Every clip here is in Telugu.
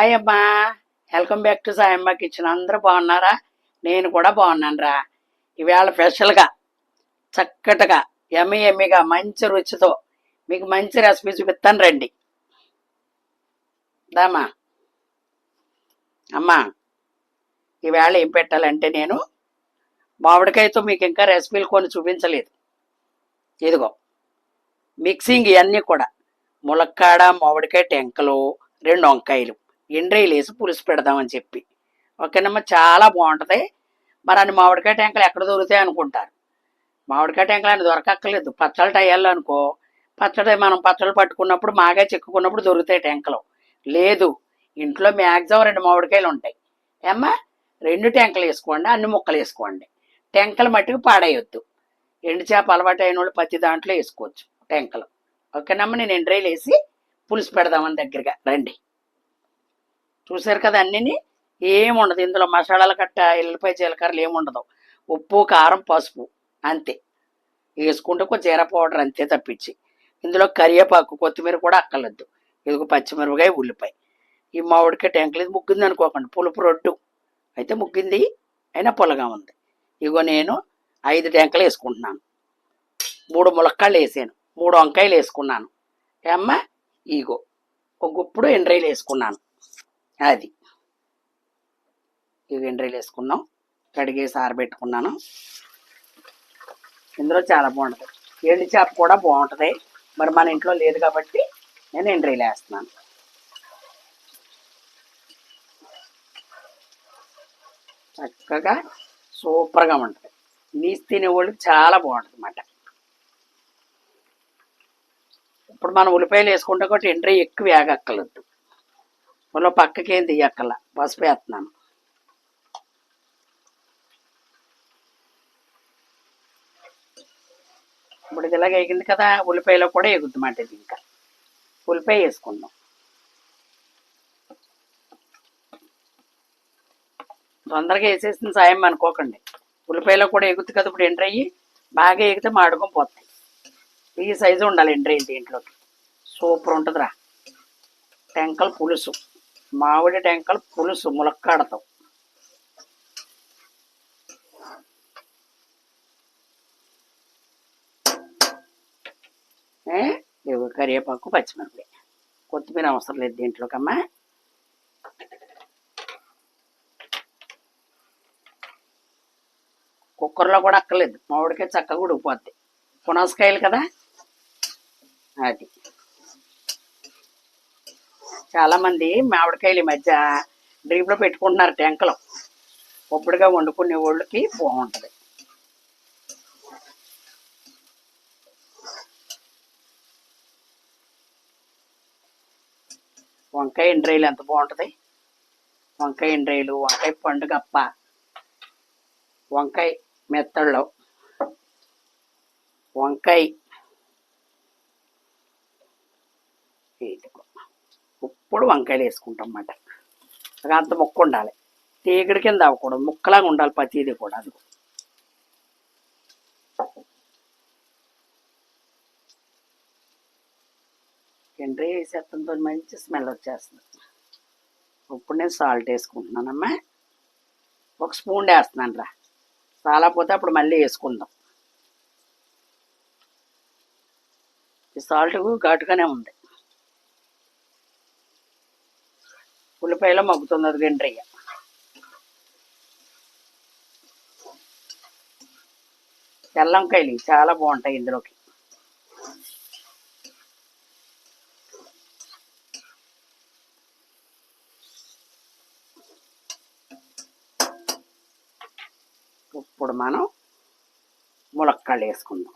హాయ్ అమ్మా. Welcome back to Sayamma kitchen అందరూ బాగున్నారా? నేను కూడా బాగున్నాను రా ఈవేళ స్పెషల్గా చక్కటగా ఎమ్మి ఎమ్మిగా మంచి రుచితో మీకు మంచి రెసిపీ చూపిస్తాను రండి. దామా. అమ్మా ఈవేళ ఏం పెట్టాలంటే నేను మామిడికాయతో మీకు ఇంకా రెసిపీలు కొన్ని చూపించలేదు. ఇదిగో మిక్సింగ్ ఇవన్నీ కూడా ములక్కాడ మామిడికాయ టెంకలు రెండు వంకాయలు. ఎండ్రైలు వేసి పులుసు పెడదామని చెప్పి. ఓకేనమ్మా? చాలా బాగుంటుంది. మరి అన్ని మామిడికాయ టెంకలు ఎక్కడ దొరుకుతాయి అనుకుంటారు. మామిడికాయ టెంకలు అని దొరకక్కర్లేదు. పచ్చడి టయాల్లో అనుకో. పచ్చడి మనం పచ్చళ్ళు పట్టుకున్నప్పుడు మాగా చెక్కున్నప్పుడు దొరుకుతాయి టెంకలు లేదు. ఇంట్లో మ్యాక్సిమం రెండు మామిడికాయలు ఉంటాయి. ఏమ్మా? రెండు టెంకలు వేసుకోండి అన్ని ముక్కలు వేసుకోండి. టెంకలు మట్టుకు పాడేయొద్దు. ఎండు చేప అలవాటు అయిన వాళ్ళు ప్రతి దాంట్లో వేసుకోవచ్చు టెంకలు ఓకేనమ్మా? నేను ఎండ్రైలు వేసి పులుసు పెడదామని దగ్గరగా. రండి. చూసారు కదా అన్నీ ఏముండదు. ఇందులో మసాలాలు కట్ట ఎల్లిపాయ జీలకర్రలు ఏముండదు. ఉప్పు కారం పసుపు అంతే. వేసుకుంటే కొంచెం జీర పౌడర్ అంతే తప్పించి. ఇందులో కరివేపాకు కొత్తిమీర కూడా అక్కర్లేదు. ఇదిగో పచ్చిమిరపకాయ ఉల్లిపాయ. ఈ మామిడికాయ టెంకలు ఇది ముగ్గింది అనుకోకండి. పులుపు రొడ్డు. అయితే ముగ్గింది. అయినా పుల్లగా ఉంది. ఇగో నేను ఐదు టెంకలు వేసుకుంటున్నాను. మూడు ములక్కాళ్ళు వేసాను. మూడు వంకాయలు వేసుకున్నాను. ఏమ్మా? ఇగో ఒక గుప్పుడు ఎండ్రాయిలు వేసుకున్నాను. అది. ఇవి ఎండ్రీలు వేసుకుందాం కడిగేసి ఆరబెట్టుకున్నాను ఇందులో చాలా బాగుంటుంది. ఎండు చేప కూడా బాగుంటుంది. మరి మన ఇంట్లో లేదు కాబట్టి నేను ఎండ్రీలు వేస్తున్నాను. చక్కగా సూపర్గా ఉంటుంది. నీసి తినే వాళ్ళకి చాలా బాగుంటుంది అన్నమాట. ఇప్పుడు మనం ఉల్లిపాయలు వేసుకుంటే కూడా ఎండ్రీ ఎక్కువ వేగక్కర్లేదు. మళ్ళీ పక్కకి ఏం తీయక్కల పసుపు వేస్తున్నాను. ఇప్పుడు ఇది ఇలాగ ఎగింది కదా ఉల్లిపాయలో కూడా ఎగుద్ది మాట ఇది ఇంకా. ఉల్లిపాయ వేసుకుందాం. తొందరగా వేసేసిన సాయం అనుకోకండి. ఉల్లిపాయలో కూడా ఎగుద్ది కదా ఇప్పుడు ఎండ్రయ్యి బాగా ఎగితే మాడుకొని పోతాయి. ఈ సైజు ఉండాలి ఎండ్రీ దీంట్లోకి. సూపర్ ఉంటుందిరా. టెంకల్ పులుసు. మామిడి టెంకలు పులుసు ములక్కాడతో. ఇవి కరివేపాకు పచ్చిమిరపకాయ. కొత్తిమీర అవసరం లేదు దీంట్లోకమ్మా. కుక్కర్లో కూడా అక్కర్లేదు. మామిడికాయ చక్కగా ఉడికిపోద్ది. పునాసకాయలు కదా? అది. చాలా మంది మామిడికాయలు ఈ మధ్య డ్రీప్లో పెట్టుకుంటున్నారు టెంకలు. ఒప్పుడుగా వండుకునే వాళ్ళకి బాగుంటుంది. వంకాయ ఎండ్రాయిలు ఎంత బాగుంటుంది? వంకాయ ఎండ్రాయిలు వంకాయ పండుగప్ప వంకాయ మెత్తళ్ళు. వంకాయ ఇదిగో. ఇప్పుడు వంకాయలు వేసుకుంటాం అన్నమాట. అంత ముక్క ఉండాలి. తీగడి కింద అవ్వకూడదు. ముక్కలాగా ఉండాలి ప్రతిదీ కూడా అది ఎండ్రీ వేసేస్తంతో మంచి స్మెల్ వచ్చేస్తుంది. ఇప్పుడు నేను సాల్ట్ వేసుకుంటున్నానమ్మా. ఒక స్పూన్ వేస్తున్నాను రా. చాలాపోతే అప్పుడు మళ్ళీ వేసుకుందాం. ఈ సాల్ట్ ఘాటుగానే ఉంది. ఉల్లిపాయలో మగ్గుతుంది అది గండ్రయ్య తెల్లంకాయలు చాలా బాగుంటాయి ఇందులోకి. ఇప్పుడు మనం ములక్కాళ్ళు వేసుకుందాం.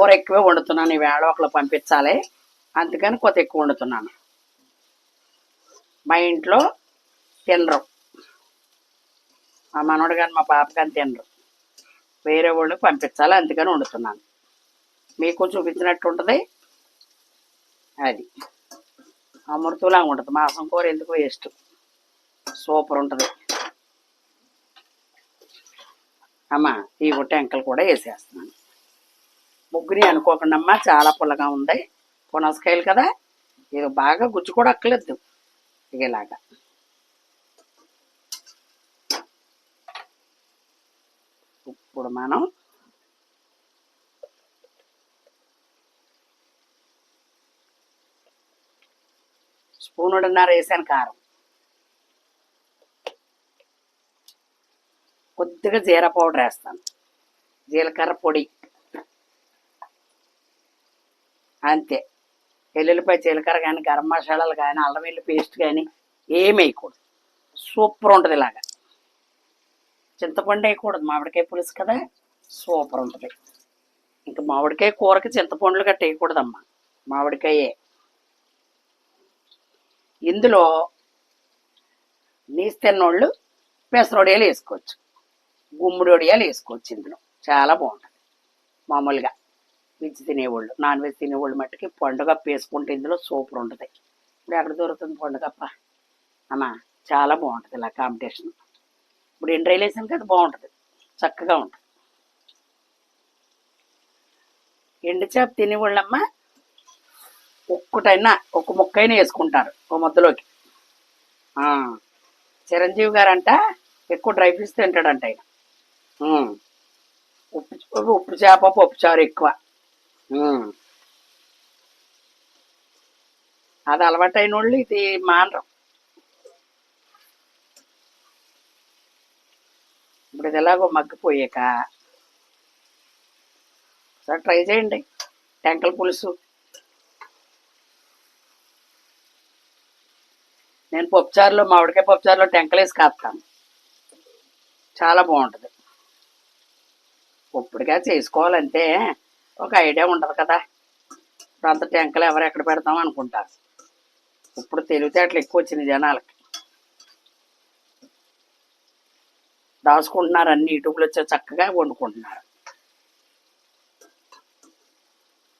కూర ఎక్కువే వండుతున్నాను ఈ వేళ ఒకళ్ళు పంపించాలి. అందుకని కొత్త ఎక్కువ వండుతున్నాను. మా ఇంట్లో తినరు. మా మనోడు కానీ మా పాప కానీ తినరు. వేరే వాళ్ళు పంపించాలి అందుకని వండుతున్నాను. మీకు చూపించినట్టు ఉంటుంది. అది. అమృతంలాగా ఉంటుంది. మాసం కూర ఎందుకు వేస్ట్? సూపర్ ఉంటుంది. అమ్మా ఈ టెంకలు కూడా వేసేస్తున్నాను ముగ్గురి అనుకోకుండా అమ్మ చాలా పుల్లగా ఉంది. పునసకాయలు కదా. ఇది బాగా గుజ్జు కూడా అక్కలేదు ఇలాగా. ఇప్పుడు మనం స్పూన్ వేసాను కారం. కొద్దిగా జీరా పౌడర్ వేస్తాను. జీలకర్ర పొడి. అంతే. వెల్లుల్లిపాయ జీలకర్ర కానీ గరం మసాలాలు కానీ అల్లం వెల్లి పేస్ట్ కానీ ఏమి వేయకూడదు. సూపర్ ఉంటుంది ఇలాగా. చింతపండు వేయకూడదు. మామిడికాయ పులుసు కదా సూపర్ ఉంటుంది. ఇంకా మామిడికాయ కూరకి చింతపండులు గట్ట వేయకూడదమ్మా. మామిడికాయే. ఇందులో నీసు తిన్నోళ్ళు పెసరొడియాలు వేసుకోవచ్చు. గుమ్మడి వడియాలు వేసుకోవచ్చు ఇందులో. చాలా బాగుంటుంది. మామూలుగా. వెజ్ తినేవాళ్ళు నాన్ వెజ్ తినేవాళ్ళు మట్టుకి పండుగ వేసుకుంటే ఇందులో సూపర్ ఉంటుంది. ఇప్పుడు ఎక్కడ దొరుకుతుంది పండుగప్ప? అన్న చాలా బాగుంటుంది ఇలా కాంపిటీషన్. ఇప్పుడు ఎండ్రైలు రైలేసాను కదా బాగుంటుంది. చక్కగా ఉంటుంది. ఎండు చేప తినేవాళ్ళమ్మా ఒక్కటైనా ఒక ముక్కైనా వేసుకుంటారు ఓ ముద్దలోకి చిరంజీవి గారంట ఎక్కువ డ్రై ఫ్రూట్స్ తింటాడంట ఆయన. ఉప్పు ఉప్పు చేప పప్పు చారు ఎక్కువ. అది అలవాటైన వాళ్ళు ఇది మానరు. ఇప్పుడు ఇది ఎలాగో మగ్గిపోయాక ఒకసారి ట్రై చేయండి. టెంకల పులుసు. నేను పప్పుచారులో మామిడికాయ పప్పుచారులో టెంకలేసి కాస్తాను చాలా బాగుంటుంది. ఇప్పుడుగా చేసుకోవాలంటే ఒక ఐడియా ఉండదు కదా. ఇప్పుడు అంత టెంకలు ఎవరు ఎక్కడ పెడతాం అనుకుంటారు ఇప్పుడు తెలివితేటలు ఎక్కువ వచ్చినాయి జనాలకి. దాచుకుంటున్నారు అన్ని ఇటుకులు వచ్చే చక్కగా వండుకుంటున్నారు.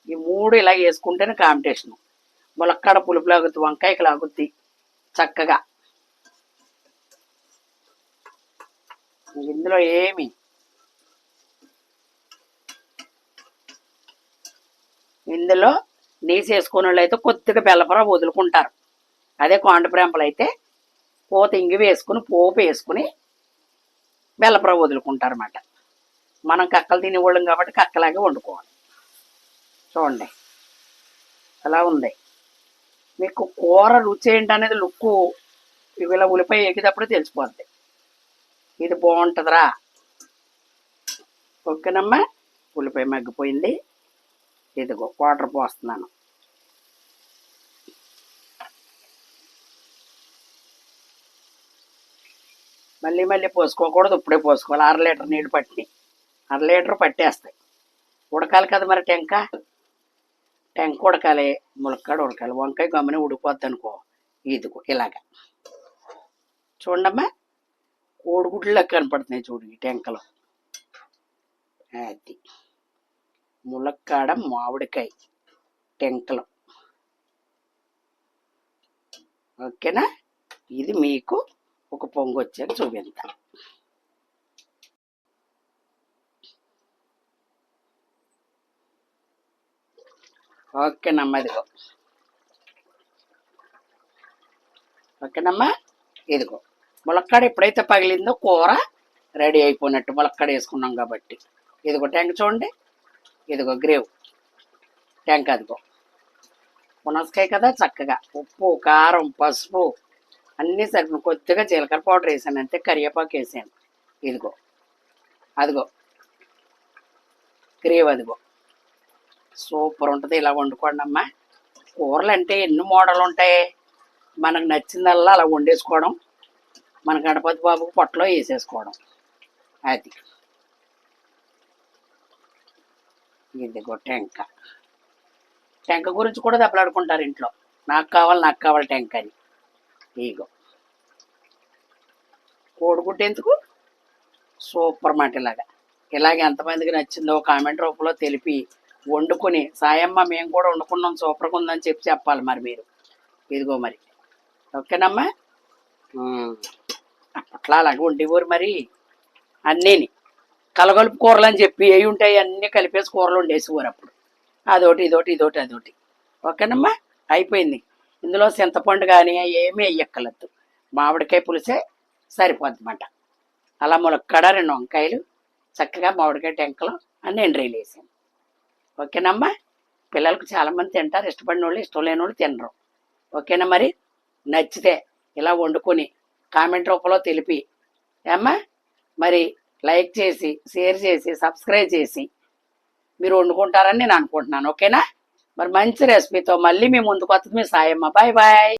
ఈ మూడు ఇలా వేసుకుంటేనే కాంపిటీషన్ ములక్కడ పులుపు లాగుద్ది వంకాయకి లాగుద్ది చక్కగా. ఇందులో ఏమి? ఇందులో నీసి వేసుకునే వాళ్ళు అయితే కొద్దిగా బెల్లపర వదులుకుంటారు. అదే కాండప్రేంపలు అయితే పోత ఇంగి వేసుకుని పోపు వేసుకుని బెల్లపర వదులుకుంటారు అన్నమాట మనం కక్కలు తినేవాళ్ళం కాబట్టి కక్కలాగే వండుకోవాలి. చూడండి. అలా ఉంది. మీకు కూర రుచి ఏంటనేది లుక్కు ఇలా ఉల్లిపాయ ఎగినప్పుడు తెలిసిపోద్ది. ఇది బాగుంటుందిరా. ఓకేనమ్మా. ఉల్లిపాయ మగ్గిపోయింది. ఇదిగో వాటర్ పోస్తున్నాను. మళ్ళీ మళ్ళీ పోసుకోకూడదు ఇప్పుడే పోసుకోవాలి. అర లీటర్ నీళ్ళు పట్టి అర లీటర్ పట్టేస్తాయి. ఉడకాలి కదా మరి టెంక? టెంక ఉడకాలి ములక్కాడ ఉడకాలి. వంకాయ గమ్మని ఉడిపోద్ది అనుకో. ఇదిగో ఇలాగా. చూడమ్మా కోడిగుడ్లు కనపడుతున్నాయి చూడు ఈ టెంకలో. అది. ములక్కాడ మామిడికాయ టెంకలు. ఓకేనా? ఇది మీకు ఒక పొంగు వచ్చాక చూపిస్తా. ఓకేనమ్మా ఇదిగో. ఓకేనమ్మా ఇదిగో. ములక్కాడ ఎప్పుడైతే పగిలిందో కూర రెడీ అయిపోయినట్టు ములక్కాడ వేసుకున్నాం కాబట్టి. ఇదిగో ట్యాంక్ చూడండి. ఇదిగో గ్రేవ్. ట్యాంక్ అదిగో. పునసకాయ కదా చక్కగా. ఉప్పు కారం పసుపు అన్నీ సరిపో కొద్దిగా జీలకర్ర పౌడర్ వేసాను. అంతే కరివేపాకు వేసాను. ఇదిగో. అదిగో. గ్రేవ్ అదిగో. సూపర్ ఉంటుంది. ఇలా వండుకోండి అమ్మా. కూరలు అంటే ఎన్ని మోడల్ ఉంటాయి? మనకు నచ్చిందల్లా అలా వండేసుకోవడం. మన గణపతి బాబుకు పొట్టలో వేసేసుకోవడం. అది. ఇదిగో టెంక టెంక గురించి కూడా దెబ్బలాడుకుంటారు ఇంట్లో. నాకు కావాలి నాకు కావాలి టెంక అని. ఇగో. కోడిగుడ్డు ఎందుకు? సూపర్ మాట ఇలాగా. ఇలాగ ఎంతమందికి నచ్చిందో కామెంట్ రూపంలో తెలిపి వండుకొని సాయమ్మ మేము కూడా వండుకున్నాం సూపర్గా ఉందని చెప్పి చెప్పాలి మరి మీరు. ఇదిగో మరి. ఓకేనమ్మా? అట్లా అలాగే ఉండేవారు మరి. అన్నీని. కలగలుపు కూరలు అని చెప్పి అవి ఉంటాయి అన్నీ కలిపేసి కూరలు వండేసేవారు అప్పుడు. అదొకటి ఇదోటి ఇదోటి అదొకటి ఓకేనమ్మా? అయిపోయింది. ఇందులో చింతపండు కానీ ఏమీ వేయక్కర్లేదు మామిడికాయ పులిసే సరిపోతుందన్నమాట అలా ములక్కడ రెండు వంకాయలు చక్కగా మామిడికాయ టెంకలు అన్నీ ఎండ్రీలు వేసాను ఓకేనమ్మా? పిల్లలకు చాలామంది తింటారు. ఇష్టపడిన వాళ్ళు ఇష్టం లేని వాళ్ళు తినరు. ఓకేనా మరి? నచ్చితే ఇలా వండుకొని కామెంట్ రూపంలో తెలిపి. ఏమ్మా? మరి లైక్ చేసి షేర్ చేసి సబ్స్క్రైబ్ చేసి మీరు వండుకుంటారని నేను అనుకుంటున్నాను ఓకేనా? మరి మంచి రెసిపీతో మళ్ళీ మీ ముందుకు వస్తుంది మీ సాయమ్మ. Bye bye